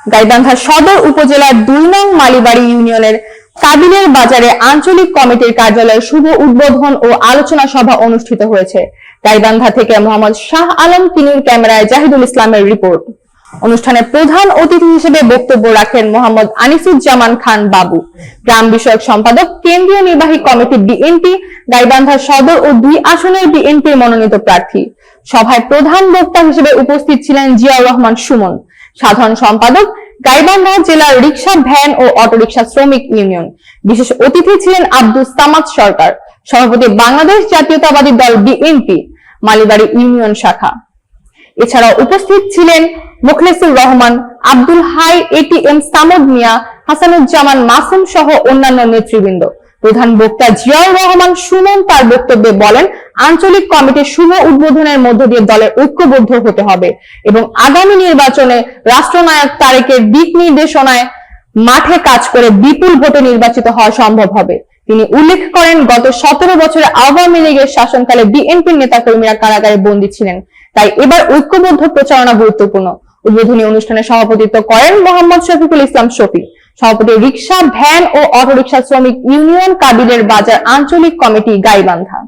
গাইবান্ধা সদর উপজেলার দুই নং মালিবাড়ি ইউনিয়নের কাবিলের বাজারে আঞ্চলিক কমিটির কার্যালয়ে শুভ উদ্বোধন ও আলোচনা সভা অনুষ্ঠিত হয়েছে। গাইবান্ধা থেকে মোহাম্মদ শাহ আলম তিনুর ক্যামেরায় জাহিদুল ইসলামের রিপোর্ট। অনুষ্ঠানে প্রধান অতিথি হিসেবে বক্তব্য রাখেন মোহাম্মদ আনিসুজ্জামান খান বাবু। গ্রাম বিষয়ক সম্পাদক, কেন্দ্রীয় নির্বাহী কমিটি বিএনপি গাইবান্ধা সদর ও দুই আসনের বিএনপির মনোনীত প্রার্থী। সভায় প্রধান বক্তা হিসেবে উপস্থিত ছিলেন জিয়াউর রহমান সুমন। সাধারণ সম্পাদক, গাইবান্ধা জেলার রিক্সা ভ্যান ও অটোরিকশা শ্রমিক ইউনিয়ন। বিশেষ অতিথি ছিলেন আব্দুল সামাদ সরকার, সভাপতি বাংলাদেশ জাতীয়তাবাদী দল বিএনপি, মালিবাড়ি ইউনিয়ন শাখা। এছাড়াও উপস্থিত ছিলেন মুখলেসুর রহমান, আব্দুল হাই এটিএম সামদ মিয়া, হাসানুজ্জামান মাসুম সহ অন্যান্য নেতৃবৃন্দ। প্রধান বক্তা জিয়াউর রহমান সুমন তার বক্তব্যে বলেন, আঞ্চলিক কমিটির শুভ উদ্বোধনের মধ্য দিয়ে দলের ঐক্যবদ্ধ হতে হবে এবং আগামী নির্বাচনে রাষ্ট্রনায়ক তারেকের দিক নির্দেশনায় মাঠে কাজ করে বিপুল ভোটে নির্বাচিত হওয়া সম্ভব হবে। তিনি উল্লেখ করেন, গত সতেরো বছরে আওয়ামী লীগের শাসনকালে বিএনপির নেতাকর্মীরা কারাগারে বন্দী ছিলেন, তাই এবার ঐক্যবদ্ধ প্রচারণা গুরুত্বপূর্ণ। উদ্বোধনী অনুষ্ঠানে সভাপতিত্ব করেন মোহাম্মদ শফিকুল ইসলাম শফি। সভাপতি রিক্সা ভ্যান ও অটোরিকশা শ্রমিক ইউনিয়ন কাবিলের বাজার আঞ্চলিক কমিটি গাইবান্ধা।